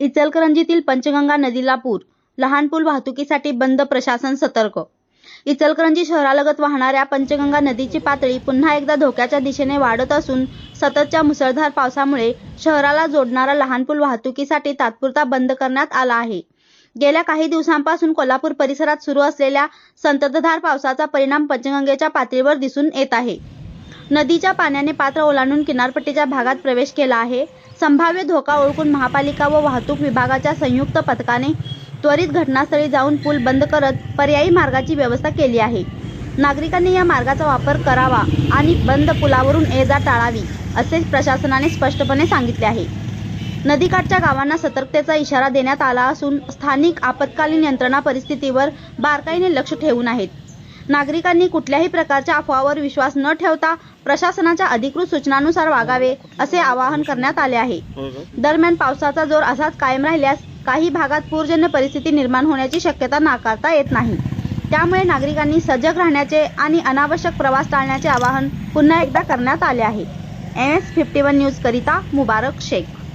इचलकरंजीतील पंचगंगा नदीला पूर लहान पूल वाहतुकीसाठी बंद प्रशासन सतर्क. इचलकरंजी शहरालगत वाहणाऱ्या पंचगंगा नदीची पातळी पुन्हा एकदा धोक्याच्या दिशेने वाढत असून सततच्या मुसळधार पावसामुळे शहराला जोडणारा लहान पूल वाहतुकीसाठी तात्पुरता बंद करण्यात आला आहे. गेल्या काही दिवसांपासून कोल्हापूर परिसरात सुरू असलेल्या संततधार पावसाचा परिणाम पंचगंगेच्या पातळीवर दिसून येत आहे. नदीच्या पाण्याने पात्र ओलांडून किनारपट्टीच्या भागात प्रवेश केला आहे. संभाव्य धोका ओळखून महापालिका व वाहतूक विभागाच्या संयुक्त पथकाने त्वरित घटनास्थळी जाऊन पूल बंद करत पर्यायी मार्गाची व्यवस्था केली आहे. नागरिकांनी या मार्गाचा वापर करावा आणि बंद पुलावरून ये जा टाळावी असे प्रशासनाने स्पष्टपणे सांगितले आहे. नदीकाठच्या गावांना सतर्कतेचा इशारा देण्यात आला असून स्थानिक आपत्कालीन यंत्रणा परिस्थितीवर बारकाईने लक्ष ठेवून आहेत. नागरिकांनी कुठल्याही प्रकारच्या अफवावर विश्वास न ठेवता प्रशासनाच्या अधिकृत सूचनानुसार वागावे असे आवाहन करण्यात आले आहे. दरम्यान पावसाचा जोर असाच कायम राहिल्यास काही भागात पूरजन्य परिस्थिती निर्माण होण्याची शक्यता नाकारता येत नाही. त्यामुळे नागरिकांनी सजग राहण्याचे आणि अनावश्यक प्रवास टाळण्याचे आवाहन पुन्हा एकदा करण्यात आले आहे. M S fifty one news करिता मुबारक शेख.